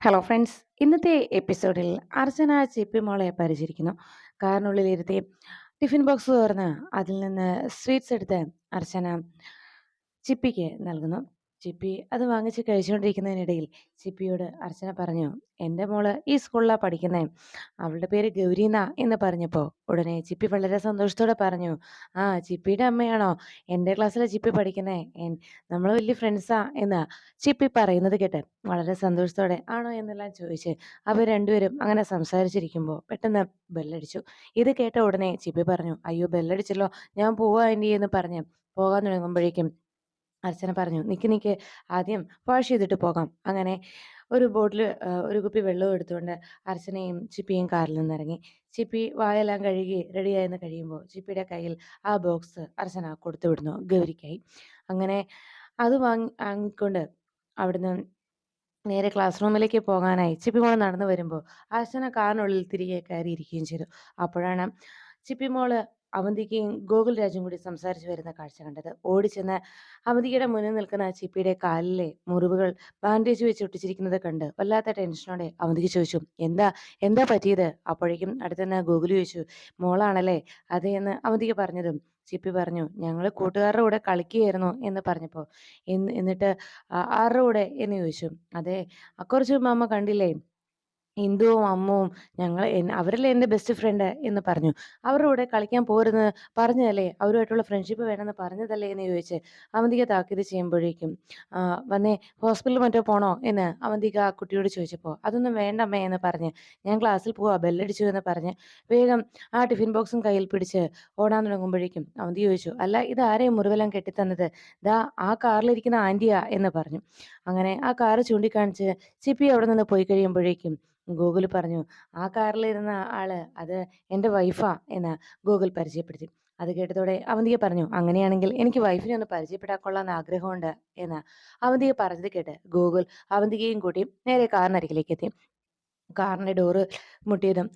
Hello friends ഇന്നത്തെ എപ്പിസോഡിൽ അർച്ചന ചെപ്പി മോളെ പരിചരിക്കുന്നു. കാറിനുള്ളിലിരുത്തി ടിഫിൻ ബോക്സ് തുറന്ന് അതിൽ നിന്ന് സ്വീറ്റ്സ് എടുത്ത് അർച്ചന ചിപ്പിക്ക് നൽകുന്നു. ചിപ്പി അത് വാങ്ങിച്ച് കഴിച്ചുകൊണ്ടിരിക്കുന്നതിനിടയിൽ ചിപ്പിയോട് അർച്ചന പറഞ്ഞു എന്റെ മോൾ ഈ സ്കൂളിലാണ് പഠിക്കുന്നത് അവളുടെ പേര് ഗൗരീന എന്ന് പറഞ്ഞപ്പോൾ ഉടനെ ചിപ്പി വളരെ സന്തോഷത്തോടെ പറഞ്ഞു ആ ചിപ്പിയുടെ അമ്മയാണോ? എന്റെ ക്ലാസ്സിലെ ചിപ്പി പഠിക്കുന്നേ. നമ്മൾ വലിയ ഫ്രണ്ട്സാ എന്ന് ചിപ്പി പറയുന്നത് കേട്ട് വളരെ സന്തോഷത്തോടെ ആണോ എന്നെല്ലാം ചോദിച്ച് അവർ രണ്ടുപേരും അങ്ങനെ സംസാരിച്ചിരിക്കുമ്പോൾ പെട്ടെന്ന് ബെല്ലടിച്ചു. ഇത് കേട്ട ഉടനെ ചിപ്പി പറഞ്ഞു അയ്യോ ബെല്ലടിച്ചല്ലോ. ഞാൻ പോവാ ആന്റി എന്ന് പറഞ്ഞ് പോകാൻ തുടങ്ങുമ്പോഴേക്കും അർച്ചന പറഞ്ഞു. നിക്ക് നിക്ക് ആദ്യം വാഷ് ചെയ്തിട്ട് പോകാം. അങ്ങനെ ഒരു ബോട്ടിൽ ഒരു കുപ്പി വെള്ളവും എടുത്തുകൊണ്ട് അർച്ചനയും ചിപ്പിയും കാറിൽ നിന്നിറങ്ങി ചിപ്പി വായെല്ലാം കഴുകി റെഡിയായെന്ന് കഴിയുമ്പോൾ ചിപ്പിയുടെ കയ്യിൽ ആ ബോക്സ് അർച്ചന കൊടുത്തു വിടുന്നു. ഗൗരിക്കായി. അങ്ങനെ അത് വാങ്ങി വാങ്ങിക്കൊണ്ട് അവിടുന്ന് നേരെ ക്ലാസ് റൂമിലേക്ക് പോകാനായി ചിപ്പി മോൾ നടന്നു വരുമ്പോൾ അർച്ചന കാറിനുള്ളിൽ തിരികെ കയറിയിരിക്കുകയും ചെയ്തു. അപ്പോഴാണ് ചിപ്പി മോൾ അവന്തികയും ഗോകുൽ രാജും കൂടി സംസാരിച്ചു വരുന്ന കാഴ്ച കണ്ടത്. ഓടിച്ചെന്ന് അവന്തികയുടെ മുന്നിൽ നിൽക്കുന്ന ആ ചിപ്പിയുടെ കാലിലെ മുറിവുകൾ ബാൻഡേജ് വെച്ച് ഒട്ടിച്ചിരിക്കുന്നത് കണ്ട് വല്ലാത്ത ടെൻഷനോടെ അവന്തിക ചോദിച്ചു എന്താ എന്താ പറ്റിയത്? അപ്പോഴേക്കും അടുത്തുനിന്ന് ഗോകുൽ ചോദിച്ചു മോളാണല്ലേ? അതെ എന്ന് അവന്തിക പറഞ്ഞതും ചിപ്പി പറഞ്ഞു ഞങ്ങൾ കൂട്ടുകാരുടെ കൂടെ കളിക്കുകയായിരുന്നു എന്ന് പറഞ്ഞപ്പോൾ എന്നിട്ട് ആരുടെ കൂടെ? എന്ന് ചോദിച്ചു. അതെ കുറച്ച് മാമ കണ്ടില്ലേ? ഇന്ദുവും അമ്മുവും ഞങ്ങൾ അവരല്ലേ എന്റെ ബെസ്റ്റ് ഫ്രണ്ട് എന്ന് പറഞ്ഞു. അവരുടെ കൂടെ കളിക്കാൻ പോരുന്നത് പറഞ്ഞതല്ലേ? അവരുമായിട്ടുള്ള ഫ്രണ്ട്ഷിപ്പ് വേണമെന്ന് പറഞ്ഞതല്ലേ? എന്ന് ചോദിച്ച് അവന്തിക താക്കീത് ചെയ്യുമ്പോഴേക്കും വന്നേ ഹോസ്പിറ്റലിൽ മറ്റോ പോണോ? എന്ന് അവന്തിക ആ കുട്ടിയോട് ചോദിച്ചപ്പോൾ അതൊന്നും വേണ്ടമ്മേ എന്ന് പറഞ്ഞ് ഞാൻ ക്ലാസ്സിൽ പോവാ ബെല്ലടിച്ചു എന്ന് പറഞ്ഞ് വേഗം ആ ടിഫിൻ ബോക്സും കയ്യിൽ പിടിച്ച് ഓടാൻ തുടങ്ങുമ്പോഴേക്കും അവന്തി ചോദിച്ചു അല്ല ഇത് ആരെയും മുറിവെല്ലാം കെട്ടിത്തന്നത്? ദാ ആ കാറിലിരിക്കുന്ന ആന്റിയാ എന്ന് പറഞ്ഞു. അങ്ങനെ ആ കാറ് ചൂണ്ടിക്കാണിച്ച് ചിപ്പി അവിടെ നിന്ന് പോയി കഴിയുമ്പോഴേക്കും ഗൂഗിൾ പറഞ്ഞു ആ കാറിലിരുന്ന ആൾ അത് എന്റെ വൈഫാ എന്ന് ഗൂഗിൾ പരിചയപ്പെടുത്തി. അത് കേട്ടതോടെ അവന്തിക പറഞ്ഞു അങ്ങനെയാണെങ്കിൽ എനിക്ക് വൈഫിനെ ഒന്ന് പരിചയപ്പെടാക്കൊള്ളാന്ന് ആഗ്രഹമുണ്ട് എന്ന് അവന്തിക പറഞ്ഞത് കേട്ട് ഗൂഗിൾ അവന്തികയും കൂട്ടി നേരെ കാറിനരികിലേക്ക് എത്തി. കാറിന്റെ ഡോറ് മുട്ടിയതും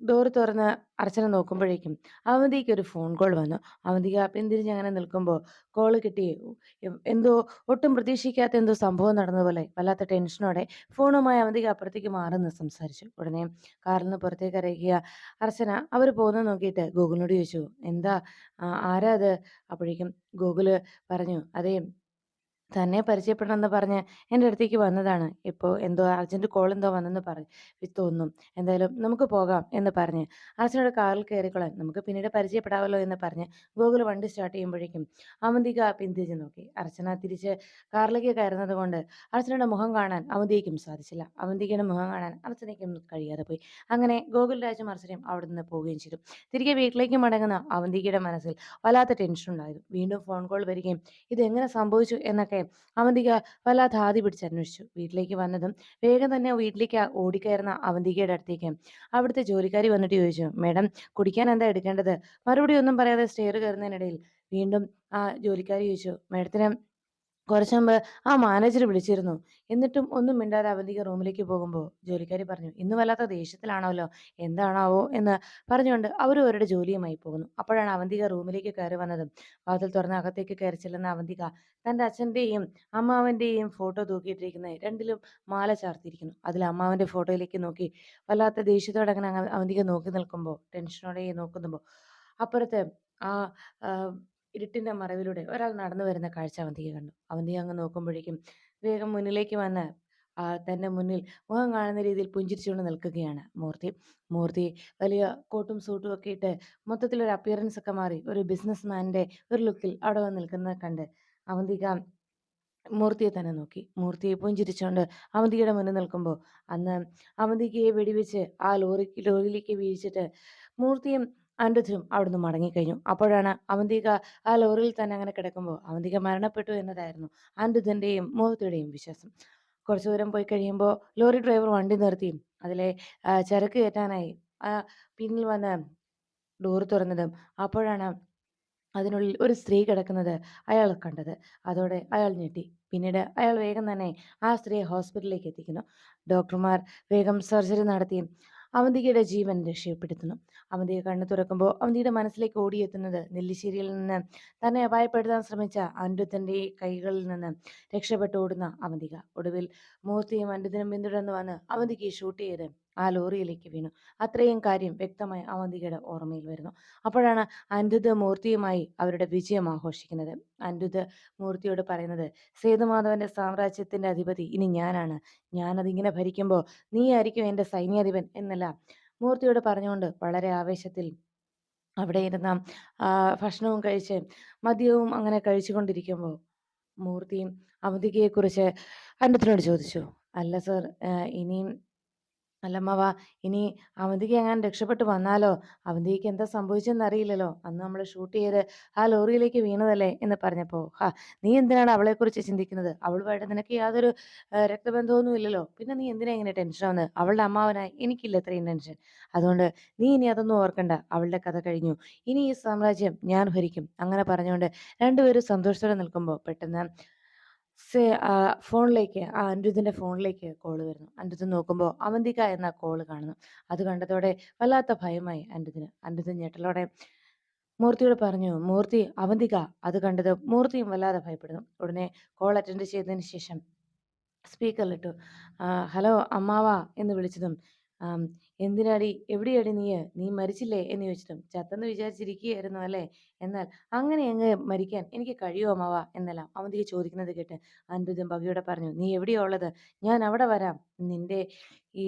ഡോറ് തുറന്ന് അർച്ചന നോക്കുമ്പോഴേക്കും അവന്തിക്ക് ഒരു ഫോൺ കോൾ വന്നു. അവന്തിക പിന്തിരിഞ്ഞ് അങ്ങനെ നിൽക്കുമ്പോൾ കോൾ കിട്ടി. എന്തോ ഒട്ടും പ്രതീക്ഷിക്കാത്ത എന്തോ സംഭവം നടന്ന പോലെ വല്ലാത്ത ടെൻഷനോടെ ഫോണുമായി അവന്തിക അപ്പുറത്തേക്ക് മാറുന്നു സംസാരിച്ചു. ഉടനെ കാറിൽ നിന്ന് പുറത്തേക്ക് അറിയിക്കുക അർച്ചന അവർ പോകുന്നത് നോക്കിയിട്ട് ഗൂഗിളിനോട് ചോദിച്ചു എന്താ ആരാ അത്? അപ്പോഴേക്കും ഗൂഗിൾ പറഞ്ഞു അതേ തന്നെ പരിചയപ്പെടണം എന്ന് പറഞ്ഞ് എന്റെ അടുത്തേക്ക് വന്നതാണ്. ഇപ്പോൾ എന്തോ അർജന്റ് കോൾ എന്തോ വന്നെന്ന് പറഞ്ഞ്. തോന്നും. എന്തായാലും നമുക്ക് പോകാം എന്ന് പറഞ്ഞ്. അർജുനോട് കാറിൽ കയറിക്കൊള്ളാൻ നമുക്ക് പിന്നീട് പരിചയപ്പെടാമല്ലോ എന്ന് പറഞ്ഞ് ഗൂഗിൾ വണ്ടി സ്റ്റാർട്ട് ചെയ്യുമ്പോഴേക്കും അവന്തിക പിന്തിരിച്ച് നോക്കി. അർച്ചന തിരിച്ച് കാറിലേക്ക് കയറുന്നത് കൊണ്ട് അർച്ചനയുടെ മുഖം കാണാൻ അവന്തിക്കും സാധിച്ചില്ല. അവന്തികയുടെ മുഖം കാണാൻ അർച്ചനയ്ക്കും കഴിയാതെ പോയി. അങ്ങനെ ഗോകുൽ രാജും അർച്ചനയും അവിടെ നിന്ന് പോവുകയും ചെയ്തു. തിരികെ വീട്ടിലേക്ക് മടങ്ങുന്ന അവന്തികയുടെ മനസ്സിൽ വല്ലാത്ത ടെൻഷൻ ഉണ്ടായിരുന്നു. വീണ്ടും ഫോൺ കോൾ വരികയും ഇത് എങ്ങനെ സംഭവിച്ചു? എന്നൊക്കെ എന്നൊക്കെ അവന്തിക വല്ലാതെ ആദ്യ പിടിച്ചന്വേഷിച്ചു വീട്ടിലേക്ക് വന്നതും വേഗം തന്നെ വീട്ടിലേക്ക് ഓടിക്കയറുന്ന അവന്തികയുടെ അടുത്തേക്ക്. അവിടുത്തെ ജോലിക്കാരി വന്നിട്ട് ചോദിച്ചു മേഡം കുടിക്കാൻ എന്താ എടുക്കേണ്ടത്? മറുപടി ഒന്നും പറയാതെ സ്റ്റെയർ കയറുന്നതിനിടയിൽ വീണ്ടും ആ ജോലിക്കാരി ചോദിച്ചു മേഡത്തിന് കുറച്ച് മുമ്പ് ആ മാനേജർ വിളിച്ചിരുന്നു. എന്നിട്ടും ഒന്നും മിണ്ടാതെ അവന്തിക റൂമിലേക്ക് പോകുമ്പോൾ ജോലിക്കാരി പറഞ്ഞു ഇന്ന് വല്ലാത്ത ദേഷ്യത്തിലാണല്ലോ എന്താണാവോ? എന്ന് പറഞ്ഞുകൊണ്ട് അവരും അവരുടെ ജോലിയുമായി പോകുന്നു. അപ്പോഴാണ് അവന്തിക റൂമിലേക്ക് കയറി വന്നതും. വാതിൽ തുറന്ന് അകത്തേക്ക് കയറി ചെല്ലുന്ന അവന്തിക തന്റെ അച്ഛന്റെയും അമ്മാവന്റെയും ഫോട്ടോ തൂക്കിയിട്ടിരിക്കുന്ന രണ്ടിലും മാല ചാർത്തിയിരിക്കുന്നു. അതിൽ അമ്മാവന്റെ ഫോട്ടോയിലേക്ക് നോക്കി വല്ലാത്ത ദേഷ്യത്തോടെ അങ്ങനെ അവന്തിക നോക്കി നിൽക്കുമ്പോൾ ടെൻഷനോടെ നോക്കുമ്പോൾ അപ്പുറത്ത് ആ ഇരുട്ടിന്റെ മറവിലൂടെ ഒരാൾ നടന്നു വരുന്ന കാഴ്ച അവന്തിക കണ്ടു. അവന്തിക അങ്ങ് നോക്കുമ്പോഴേക്കും വേഗം മുന്നിലേക്ക് വന്ന് തന്റെ മുന്നിൽ മുഖം കാണുന്ന രീതിയിൽ പുഞ്ചിരിച്ചുകൊണ്ട് നിൽക്കുകയാണ് മൂർത്തി. മൂർത്തി വലിയ കോട്ടും സൂട്ടും ഒക്കെ ഇട്ട് മൊത്തത്തിൽ ഒരു അപ്പിയറൻസ് ഒക്കെ മാറി ഒരു ബിസിനസ് മാന്റെ ഒരു ലുക്കിൽ അവിടെ വന്ന് നിൽക്കുന്നത് കണ്ട് അവന്തിക മൂർത്തിയെ തന്നെ നോക്കി. മൂർത്തിയെ പുഞ്ചിരിച്ചുകൊണ്ട് അവന്തികയുടെ മുന്നിൽ നിൽക്കുമ്പോൾ അന്ന് അവന്തികയെ വെടിവെച്ച് ആ ലോറി ലോറിയിലേക്ക് വീഴിച്ചിട്ട് മൂർത്തിയും അനിരുദ്ധും അവിടുന്ന് മടങ്ങിക്കഴിഞ്ഞു. അപ്പോഴാണ് അവന്തിക ആ ലോറിയിൽ തന്നെ അങ്ങനെ കിടക്കുമ്പോൾ അവന്തിക മരണപ്പെട്ടു എന്നതായിരുന്നു അനിരുദ്ധന്റെയും മോഹത്തിയുടെയും വിശ്വാസം. കുറച്ചു ദൂരം പോയി കഴിയുമ്പോൾ ലോറി ഡ്രൈവർ വണ്ടി നിർത്തി അതിലെ ചരക്ക് കയറ്റാനായി പിന്നിൽ വന്ന് ഡോർ തുറന്നതും അപ്പോഴാണ് അതിനുള്ളിൽ ഒരു സ്ത്രീ കിടക്കുന്നത് അയാൾ കണ്ടത്. അതോടെ അയാൾ ഞെട്ടി. പിന്നീട് അയാൾ വേഗം തന്നെ ആ സ്ത്രീയെ ഹോസ്പിറ്റലിലേക്ക് എത്തിക്കുന്നു. ഡോക്ടർമാർ വേഗം സർജറി നടത്തി അവന്തികയുടെ ജീവൻ രക്ഷപ്പെടുത്തുന്നു അവന്തിക കണ്ണു തുറക്കുമ്പോൾ അവന്തിയുടെ മനസ്സിലേക്ക് ഓടിയെത്തുന്നത് നെല്ലിശ്ശേരിയിൽ നിന്ന് തന്നെ അപായപ്പെടുത്താൻ ശ്രമിച്ച അനിരുദ്ധന്റെ കൈകളിൽ നിന്ന് രക്ഷപ്പെട്ടോടുന്ന അവന്തിക. ഒടുവിൽ മൂർത്തിയും അനിരുദ്ധനും പിന്തുടർന്ന് വന്ന് അവന്തിക്ക് ഷൂട്ട് ചെയ്ത് ആ ലോറിയിലേക്ക് വീണു. അത്രയും കാര്യം വ്യക്തമായി അവന്തികയുടെ ഓർമ്മയിൽ വരുന്നു. അപ്പോഴാണ് അനിരുദ്ധ മൂർത്തിയുമായി അവരുടെ വിജയം ആഘോഷിക്കുന്നത്. അനിരുദ്ധ മൂർത്തിയോട് പറയുന്നത് സേതുമാധവന്റെ സാമ്രാജ്യത്തിന്റെ അധിപതി ഇനി ഞാനാണ്. ഞാനതിങ്ങനെ ഭരിക്കുമ്പോൾ നീ ആയിരിക്കും എന്റെ സൈന്യാധിപൻ എന്നല്ല. മൂർത്തിയോട് പറഞ്ഞുകൊണ്ട് വളരെ ആവേശത്തിൽ അവിടെ ഇരുന്ന ഭക്ഷണവും കഴിച്ച് മദ്യവും അങ്ങനെ കഴിച്ചുകൊണ്ടിരിക്കുമ്പോൾ മൂർത്തിയും അവന്തികയെക്കുറിച്ച് അന്നത്തിനോട് ചോദിച്ചു അല്ല സർ ഇനിയും അല്ലമ്മവ ഇനി അവന്തിക്ക് എങ്ങാനും രക്ഷപ്പെട്ടു വന്നാലോ? അവന്തിക്ക് എന്താ സംഭവിച്ചെന്ന് അറിയില്ലല്ലോ. അന്ന് നമ്മൾ ഷൂട്ട് ചെയ്ത് ആ ലോറിയിലേക്ക് വീണതല്ലേ എന്ന് പറഞ്ഞപ്പോൾ ഹാ നീ എന്തിനാണ് അവളെക്കുറിച്ച് ചിന്തിക്കുന്നത്? അവളുമായിട്ട് നിനക്ക് യാതൊരു രക്തബന്ധമൊന്നും ഇല്ലല്ലോ. പിന്നെ നീ എന്തിനാ ഇങ്ങനെ ടെൻഷൻ വന്ന് അവളുടെ അമ്മാവനായി എനിക്കില്ല ഇത്രയും ടെൻഷൻ അതുകൊണ്ട് നീ ഇനി അതൊന്നും ഓർക്കണ്ട. അവളുടെ കഥ കഴിഞ്ഞു. ഇനി ഈ സാമ്രാജ്യം ഞാൻ ഭരിക്കും. അങ്ങനെ പറഞ്ഞുകൊണ്ട് രണ്ടുപേരും സന്തോഷത്തോടെ നിൽക്കുമ്പോൾ പെട്ടെന്ന് സേ ഫോണിലേക്ക് ആ അനിരുദ്ധിന്റെ ഫോണിലേക്ക് കോൾ വരുന്നു. അനിരുദ്ധ് നോക്കുമ്പോൾ അവന്തിക എന്ന കോൾ കാണുന്നു. അത് കണ്ടതോടെ വല്ലാത്ത ഭയമായി അനിരുദ്ധിന്. അനിരുദ്ധ് ഞെട്ടലോടെ മൂർത്തിയോട് പറഞ്ഞു, "മൂർത്തി അവന്തിക." അത് കണ്ടത് മൂർത്തിയും വല്ലാതെ ഭയപ്പെടുന്നു. ഉടനെ കോൾ അറ്റൻഡ് ചെയ്തതിന് ശേഷം സ്പീക്കറിലിട്ടു. "ഹലോ അമ്മാവ എന്ന് വിളിച്ചതും എന്തിനാടി? എവിടെയാടി നീ നീ മരിച്ചില്ലേ? എന്ന് ചോദിച്ചിട്ടും ചത്തെന്ന് വിചാരിച്ചിരിക്കുകയായിരുന്നു അല്ലേ? എന്നാൽ അങ്ങനെ അങ്ങ് മരിക്കാൻ എനിക്ക് കഴിയുമോ അമ്മാവ? എന്നെല്ലാം അവന്തിക ചോദിക്കുന്നത് കേട്ട് അനിരുദ്ധൻ ഭഗിയോടെ പറഞ്ഞു നീ എവിടെയാ ഉള്ളത്? ഞാൻ അവിടെ വരാം. നിന്റെ ഈ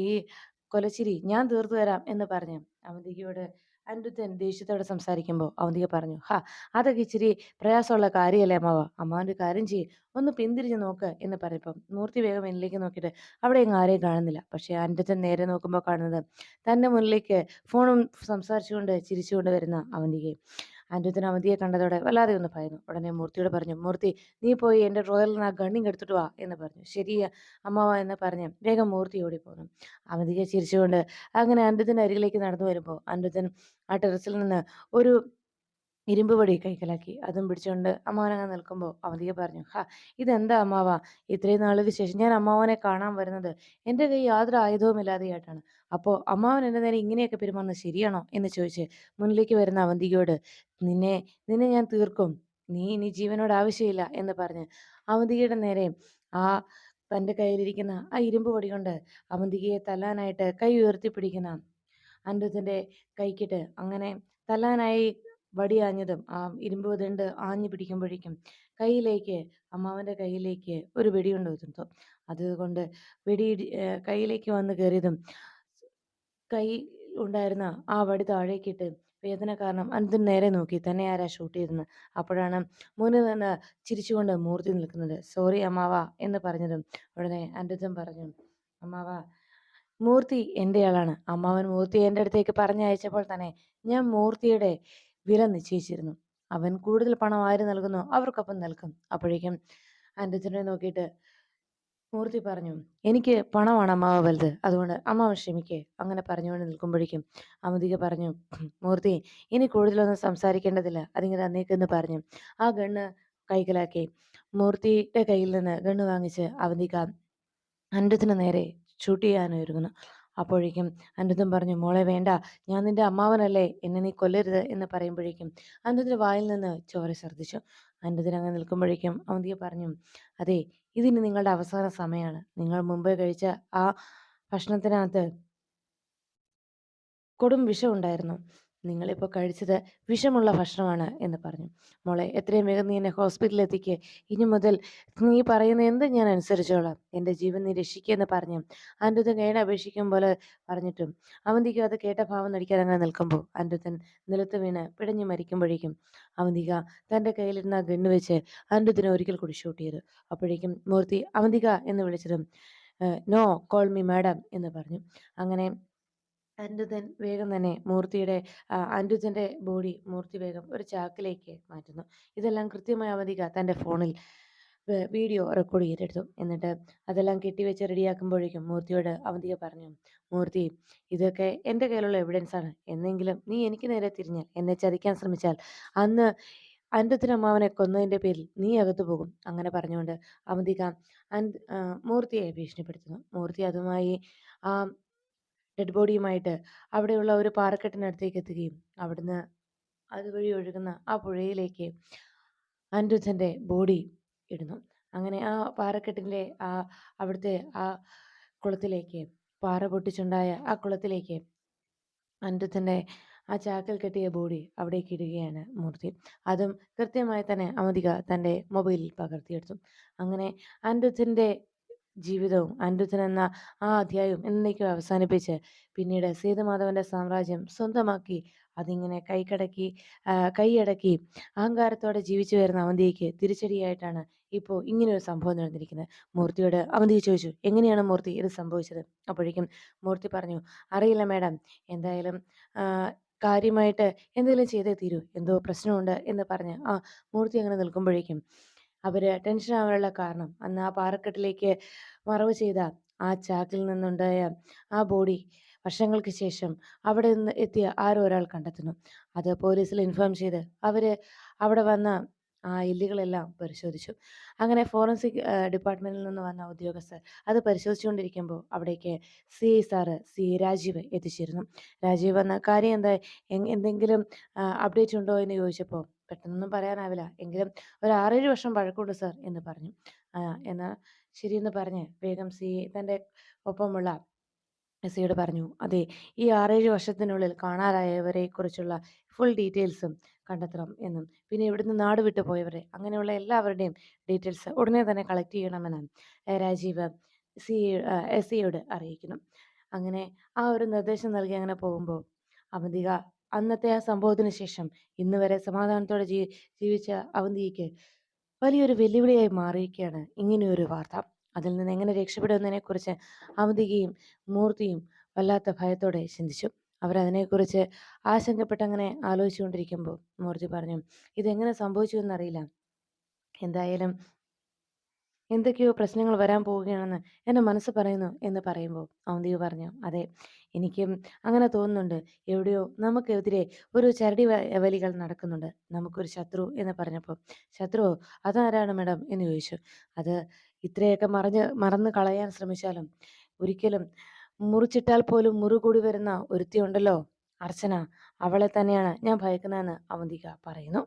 കൊലച്ചിരി ഞാൻ തീർത്തു തരാം എന്ന് പറഞ്ഞു അവന്തികയോട് അനിരുദ്ധൻ ദേഷ്യത്തോടെ സംസാരിക്കുമ്പോൾ അവന്തിക പറഞ്ഞു ഹാ അതൊക്കെ ഇച്ചിരി പ്രയാസമുള്ള കാര്യമല്ലേ അമ്മാവ? അമ്മാവന്റെ കാര്യം ചെയ്യ് ഒന്ന് പിന്തിരിഞ്ഞ് നോക്ക് എന്ന് പറഞ്ഞപ്പം മൂർത്തി വേഗം എന്നിലേക്ക് നോക്കിയിട്ട് അവിടെ എങ്ങും ആരെയും കാണുന്നില്ല. പക്ഷേ അനിരുദ്ധൻ നേരെ നോക്കുമ്പോൾ കാണുന്നത് തന്റെ മുന്നിലേക്ക് ഫോണും സംസാരിച്ചുകൊണ്ട് ചിരിച്ചുകൊണ്ട് വരുന്ന അവന്തികയും. അനിരുദ്ധൻ അവന്തിയെ കണ്ടതോടെ വല്ലാതെ ഒന്ന് ഭയന്നു. ഉടനെ മൂർത്തിയോട് പറഞ്ഞു മൂർത്തി നീ പോയി എന്റെ നിന്ന് ആ ഗണ്ണിങ് എടുത്തിട്ട് വാ എന്ന് പറഞ്ഞു. ശരിയ അമ്മാവ എന്ന് പറഞ്ഞ് വേഗം മൂർത്തി ഓടിപ്പോന്നു. പോന്നു അവന്തിയെ ചിരിച്ചുകൊണ്ട് അങ്ങനെ അനിരുദ്ധന്റെ അരികിലേക്ക് നടന്നു വരുമ്പോൾ അനിരുദ്ധൻ ആ ടെറസിൽ നിന്ന് ഒരു ഇരുമ്പ് പൊടി കൈക്കലാക്കി. അതും പിടിച്ചുകൊണ്ട് അമ്മാവനങ്ങ് നിൽക്കുമ്പോൾ അവധിയെ പറഞ്ഞു ഹാ ഇതെന്താ അമ്മാവ? ഇത്രയും നാളുകൾക്ക് ശേഷം ഞാൻ അമ്മാവനെ കാണാൻ വരുന്നത് എന്റെ കൈ യാതൊരു ആയുധവും ഇല്ലാതെയായിട്ടാണ്. അപ്പോൾ അമ്മാവൻ എന്റെ നേരെ ഇങ്ങനെയൊക്കെ പെരുമാറുന്നത് ശരിയാണോ? എന്ന് ചോദിച്ച് മുന്നിലേക്ക് വരുന്ന അവന്തികയോട് നിന്നെ നിന്നെ ഞാൻ തീർക്കും. നീ ഇനി ജീവനോട് ആവശ്യമില്ല എന്ന് പറഞ്ഞ് അവന്തികയുടെ നേരെ ആ തന്റെ കയ്യിലിരിക്കുന്ന ആ ഇരുമ്പ് പൊടി കൊണ്ട് അവന്തികയെ തല്ലാനായിട്ട് കൈ ഉയർത്തി പിടിക്കുന്ന അനിരുദ്ധന്റെ കൈക്കിട്ട് അങ്ങനെ തല്ലാനായി വടിയാഞ്ഞതും ആ ഇരുമ്പ് ദണ്ട് ആഞ്ഞു പിടിക്കുമ്പോഴേക്കും കയ്യിലേക്ക് അമ്മാവന്റെ കയ്യിലേക്ക് ഒരു വെടിയുണ്ട് എത്തുന്നു അതുകൊണ്ട് വെടി കയ്യിലേക്ക് വന്ന് കയറിയതും കൈ ഉണ്ടായിരുന്ന ആ വടി താഴേക്കിട്ട് വേദന കാരണം അനന്തിന് നേരെ നോക്കി തന്നെ ആരാ ഷൂട്ട് ചെയ്തെന്ന് അപ്പോഴാണ് മുന്നിൽ നിന്ന് ചിരിച്ചുകൊണ്ട് മൂർത്തി നിൽക്കുന്നത്. സോറി അമ്മാവ എന്ന് പറഞ്ഞതും ഉടനെ അനന്തം പറഞ്ഞു അമ്മാവ മൂർത്തി എന്റെ ആളാണ് അമ്മാവൻ മൂർത്തി എന്റെ അടുത്തേക്ക് പറഞ്ഞയച്ചപ്പോൾ തന്നെ ഞാൻ മൂർത്തിയുടെ വില നിശ്ചയിച്ചിരുന്നു. അവൻ കൂടുതൽ പണം ആര് നൽകുന്നു? അവർക്കൊപ്പം നൽകും അപ്പോഴേക്കും അനുരുദ്ധനെ നോക്കിയിട്ട് മൂർത്തി പറഞ്ഞു എനിക്ക് പണമാണ് അമ്മാവ് വലുത്. അതുകൊണ്ട് അമ്മാവ് ക്ഷമിക്കേ. അങ്ങനെ പറഞ്ഞുകൊണ്ട് നിൽക്കുമ്പോഴേക്കും അമിതിക പറഞ്ഞു മൂർത്തി ഇനി കൂടുതലൊന്നും സംസാരിക്കേണ്ടതില്ല. അതിങ്ങനെ അന്നേക്കെന്ന് പറഞ്ഞു. ആ ഗണ്ണ് കൈക്കലാക്കി. മൂർത്തിയുടെ കയ്യിൽ നിന്ന് ഗണ്ണ് വാങ്ങിച്ച് അവന്തിക അൻഡത്തിന് നേരെ ഷൂട്ട് ചെയ്യാനൊരുങ്ങുന്നു അപ്പോഴേക്കും അനിരുദ്ധൻ പറഞ്ഞു മോളെ വേണ്ട ഞാൻ നിന്റെ അമ്മാവനല്ലേ എന്നെ നീ കൊല്ലരുത് എന്ന് പറയുമ്പോഴേക്കും അനിരുദ്ധന്റെ വായിൽ നിന്ന് ചോര ഛർദ്ദിച്ചു. അനിരുദ്ധൻ അങ്ങനെ നിൽക്കുമ്പോഴേക്കും അവന്തിയെ പറഞ്ഞു അതെ ഇതിന് നിങ്ങളുടെ അവസാന സമയമാണ്. നിങ്ങൾ മുമ്പേ കഴിച്ച ആ ഭക്ഷണത്തിനകത്ത് കൊടും വിഷം ഉണ്ടായിരുന്നു. നിങ്ങളിപ്പോൾ കഴിച്ചത് വിഷമുള്ള ഭക്ഷണമാണ് എന്ന് പറഞ്ഞു. മോളെ എത്രയും വേഗം നീ എന്നെ ഹോസ്പിറ്റലിൽ എത്തിക്കുക ഇനി മുതൽ നീ പറയുന്ന എന്ത് ഞാൻ അനുസരിച്ചോളാം. എന്റെ ജീവൻ നീ രക്ഷിക്കുമെന്ന് പറഞ്ഞു. അനിരുദ്ധൻ കേണ അപേക്ഷിക്കും പോലെ പറഞ്ഞിട്ടും. അവന്തിക അത് കേട്ട ഭാവം നടിക്കാൻ അങ്ങനെ നിൽക്കുമ്പോൾ അനിരുദ്ധൻ നിലത്ത് വീണ് പിടഞ്ഞു മരിക്കുമ്പോഴേക്കും അവന്തിക തന്റെ കയ്യിലിരുന്ന ഗണ്ണ് വെച്ച് അനിരുദ്ധനെ ഒരിക്കൽ കൂടി അപ്പോഴേക്കും മൂർത്തി അവന്തിക എന്ന് വിളിച്ചതും നോ കോൾ മി മാഡം എന്ന് പറഞ്ഞു. അങ്ങനെ അനിരുദ്ധൻ വേഗം തന്നെ മൂർത്തിയുടെ അനിരുദ്ധന്റെ ബോഡി മൂർത്തി വേഗം ഒരു ചാക്കിലേക്ക് മാറ്റുന്നു. ഇതെല്ലാം കൃത്യമായി അവധിക തന്റെ ഫോണിൽ വീഡിയോ റെക്കോർഡ് ചെയ്തെടുത്തു. എന്നിട്ട് അതെല്ലാം കെട്ടിവെച്ച് റെഡിയാക്കുമ്പോഴേക്കും മൂർത്തിയോട് അവന്തിക പറഞ്ഞു മൂർത്തി ഇതൊക്കെ എന്റെ കയ്യിലുള്ള എവിഡൻസ് ആണ് എന്നെങ്കിലും നീ എനിക്ക് നേരെ തിരിഞ്ഞ് എന്നെ ചതിക്കാൻ ശ്രമിച്ചാൽ അന്ന് അൻഡത്തിനമ്മാവനെ കൊന്നതിന്റെ പേരിൽ നീ അകത്തു പോകും. അങ്ങനെ പറഞ്ഞുകൊണ്ട് അവന്തിക അൻ മൂർത്തിയെ ഭീഷണിപ്പെടുത്തുന്നു. മൂർത്തി അതുമായി ആ ഡെഡ് ബോഡിയുമായിട്ട് അവിടെയുള്ള ഒരു പാറക്കെട്ടിനടുത്തേക്ക് എത്തുകയും അവിടുന്ന് അതുവഴി ഒഴുകുന്ന ആ പുഴയിലേക്ക് അനിരുദ്ധന്റെ ബോഡി ഇടുന്നു. അങ്ങനെ ആ പാറക്കെട്ടിന്റെ ആ അവിടുത്തെ ആ കുളത്തിലേക്ക് പാറ പൊട്ടിച്ചുണ്ടായ ആ കുളത്തിലേക്ക് അനിരുദ്ധന്റെ ആ ചാക്കിൽ കെട്ടിയ ബോഡി അവിടേക്ക് ഇടുകയാണ് മൂർത്തി. അതും കൃത്യമായി തന്നെ അമതിക തന്റെ മൊബൈലിൽ പകർത്തിയെടുത്തു. അങ്ങനെ അനിരുദ്ധന്റെ ജീവിതവും അനിരുദ്ധൻ എന്ന ആ അധ്യായവും എന്നേക്കും അവസാനിപ്പിച്ച് പിന്നീട് സേതുമാധവന്റെ സാമ്രാജ്യം സ്വന്തമാക്കി അതിങ്ങനെ കൈക്കടക്കി കൈയടക്കി അഹങ്കാരത്തോടെ ജീവിച്ചു വരുന്ന അവന്തിക്ക് തിരിച്ചടിയായിട്ടാണ് ഇപ്പോൾ ഇങ്ങനെയൊരു സംഭവം നടന്നിരിക്കുന്നത്. മൂർത്തിയോട് അവന്തി ചോദിച്ചു എങ്ങനെയാണ് മൂർത്തി ഇത് സംഭവിച്ചത്? അപ്പോഴേക്കും മൂർത്തി പറഞ്ഞു അറിയില്ല മേഡം എന്തായാലും കാര്യമായിട്ട് എന്തെങ്കിലും ചെയ്തേ തീരൂ എന്തോ പ്രശ്നമുണ്ട് എന്ന് പറഞ്ഞ് ആ മൂർത്തി അങ്ങനെ നിൽക്കുമ്പോഴേക്കും അവർ ടെൻഷൻ ആവാനുള്ള കാരണം. അന്ന് ആ പാറക്കെട്ടിലേക്ക് മറവ് ചെയ്ത ആ ചാക്കിൽ നിന്നുണ്ടായ ആ ബോഡി വർഷങ്ങൾക്ക് ശേഷം അവിടെ നിന്ന് എത്തിയ ആരോ ഒരാൾ കണ്ടെത്തുന്നു. അത് പോലീസിൽ ഇൻഫോം ചെയ്ത് അവർ അവിടെ വന്ന ആ എല്ലുകളെല്ലാം പരിശോധിച്ചു. അങ്ങനെ ഫോറൻസിക് ഡിപ്പാർട്ട്മെന്റിൽ നിന്ന് വന്ന ഉദ്യോഗസ്ഥർ അത് പരിശോധിച്ചുകൊണ്ടിരിക്കുമ്പോൾ അവിടേക്ക് C I sir C Rajeev എത്തിച്ചേരുന്നു. രാജീവ് വന്ന കാര്യം എന്താ എന്തെങ്കിലും അപ്ഡേറ്റ് ഉണ്ടോ എന്ന് ചോദിച്ചപ്പോൾ പെട്ടെന്നൊന്നും പറയാനാവില്ല. എങ്കിലും ഒരു ആറേഴ് വർഷം പഴക്കമുണ്ട് സർ എന്ന് പറഞ്ഞു. എന്നാൽ ശരിയെന്ന് പറഞ്ഞ് വേഗം സി തന്റെ ഒപ്പമുള്ള എസ് പറഞ്ഞു. അതെ ഈ ആറേഴ് വർഷത്തിനുള്ളിൽ കാണാതായവരെ കുറിച്ചുള്ള ഫുൾ ഡീറ്റെയിൽസും കണ്ടെത്തണം എന്നും. പിന്നെ ഇവിടുന്ന് നാട് വിട്ടു പോയവരെ. അങ്ങനെയുള്ള എല്ലാവരുടെയും ഡീറ്റെയിൽസ് ഉടനെ തന്നെ കളക്ട് ചെയ്യണമെന്ന് രാജീവ് സി എസ് സിയോട് അറിയിക്കണം അങ്ങനെ ആ ഒരു നിർദ്ദേശം നൽകി അങ്ങനെ പോകുമ്പോൾ അവന്തിക അന്നത്തെ ആ സംഭവത്തിന് ശേഷം ഇന്ന് വരെ സമാധാനത്തോടെ ജീ ജീവിച്ച അവന്തിക്ക് വലിയൊരു വെല്ലുവിളിയായി മാറിയിരിക്കുകയാണ് ഇങ്ങനെയൊരു വാർത്ത. അതിൽ നിന്ന് എങ്ങനെ രക്ഷപ്പെടുന്നതിനെക്കുറിച്ച് അവന്തികയും മൂർത്തിയും വല്ലാത്ത ഭയത്തോടെ ചിന്തിച്ചു. അവരതിനെക്കുറിച്ച് ആശങ്കപ്പെട്ടങ്ങനെ ആലോചിച്ചുകൊണ്ടിരിക്കുമ്പോൾ മൂർത്തി പറഞ്ഞു ഇതെങ്ങനെ സംഭവിച്ചു എന്നറിയില്ല എന്തായാലും എന്തൊക്കെയോ പ്രശ്നങ്ങൾ വരാൻ പോവുകയാണെന്ന് എന്റെ മനസ്സ് പറയുന്നു എന്ന് പറയുമ്പോൾ അവന്തിക പറഞ്ഞു അതെ എനിക്കും അങ്ങനെ തോന്നുന്നുണ്ട്. എവിടെയോ നമുക്കെതിരെ ഒരു ചരടി വലികൾ നടക്കുന്നുണ്ട്. നമുക്കൊരു ശത്രു എന്ന് പറഞ്ഞപ്പോൾ ശത്രു അതാരാണ് മാഡം? എന്ന് ചോദിച്ചു. അത് ഇത്രയൊക്കെ മറിഞ്ഞ് മറന്ന് കളയാൻ ശ്രമിച്ചാലും ഒരിക്കലും മുറിച്ചിട്ടാൽ പോലും മുറുകൂടി വരുന്ന ഒരുത്തിയുണ്ടല്ലോ അർച്ചന. അവളെ തന്നെയാണ് ഞാൻ ഭയക്കുന്നതെന്ന് അവന്തിക പറയുന്നു.